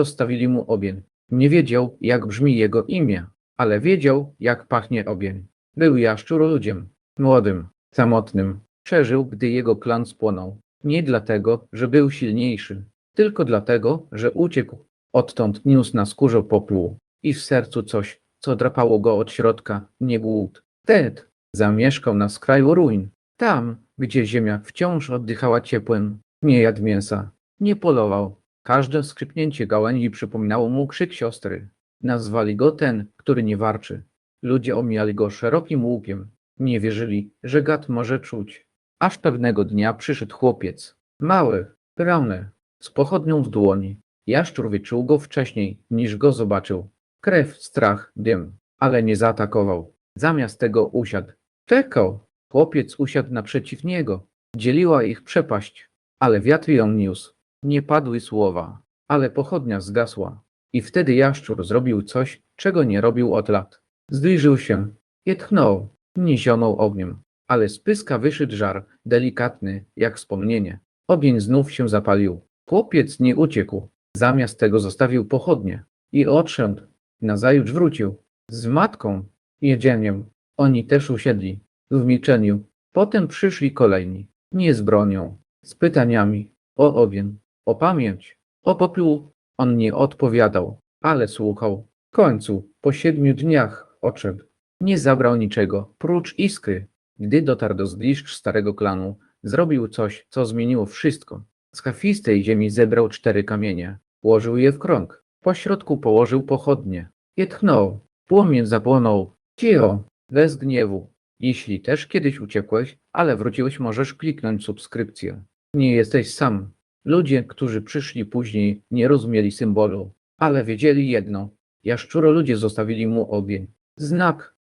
zostawili mu ogień. Nie wiedział, jak brzmi jego imię, ale wiedział, jak pachnie ogień. Był jaszczur ludziem, młodym, samotnym. Przeżył, gdy jego klan spłonął. Nie dlatego, że był silniejszy, tylko dlatego, że uciekł. Odtąd niósł na skórze popół i w sercu coś, co drapało go od środka, nie głód. Ted zamieszkał na skraju ruin, tam, gdzie ziemia wciąż oddychała ciepłem. Nie jadł mięsa, nie polował. Każde skrzypnięcie gałęzi przypominało mu krzyk siostry. Nazwali go ten, który nie warczy. Ludzie omijali go szerokim łukiem. Nie wierzyli, że gad może czuć. Aż pewnego dnia przyszedł chłopiec. Mały, brany, z pochodnią w dłoni. Jaszczur wyczuł go wcześniej, niż go zobaczył. Krew, strach, dym, ale nie zaatakował. Zamiast tego usiadł. Czekał. Chłopiec usiadł naprzeciw niego. Dzieliła ich przepaść, ale wiatr ją niósł. Nie padły słowa, ale pochodnia zgasła. I wtedy jaszczur zrobił coś, czego nie robił od lat. Zbliżył się i tchnął, nie zionął ogniem, ale z pyska wyszedł żar, delikatny, jak wspomnienie. Ogień znów się zapalił. Chłopiec nie uciekł, zamiast tego zostawił pochodnie i odszedł. Nazajutrz wrócił z matką i jedzeniem. Oni też usiedli w milczeniu. Potem przyszli kolejni, nie z bronią, z pytaniami o ogień, o pamięć, o popiół. On nie odpowiadał, ale słuchał. W końcu, po siedmiu dniach, odszedł. Nie zabrał niczego, prócz iskry. Gdy dotarł do zgliszcz starego klanu, zrobił coś, co zmieniło wszystko. Z kafistej ziemi zebrał cztery kamienie, ułożył je w krąg. Po środku położył pochodnie. Je tchnął. Płomień zapłonął. Cicho, bez gniewu. Jeśli też kiedyś uciekłeś, ale wróciłeś, możesz kliknąć subskrypcję. Nie jesteś sam. Ludzie, którzy przyszli później, nie rozumieli symbolu, ale wiedzieli jedno. Jaszczuro ludzie zostawili mu ogień. Znak,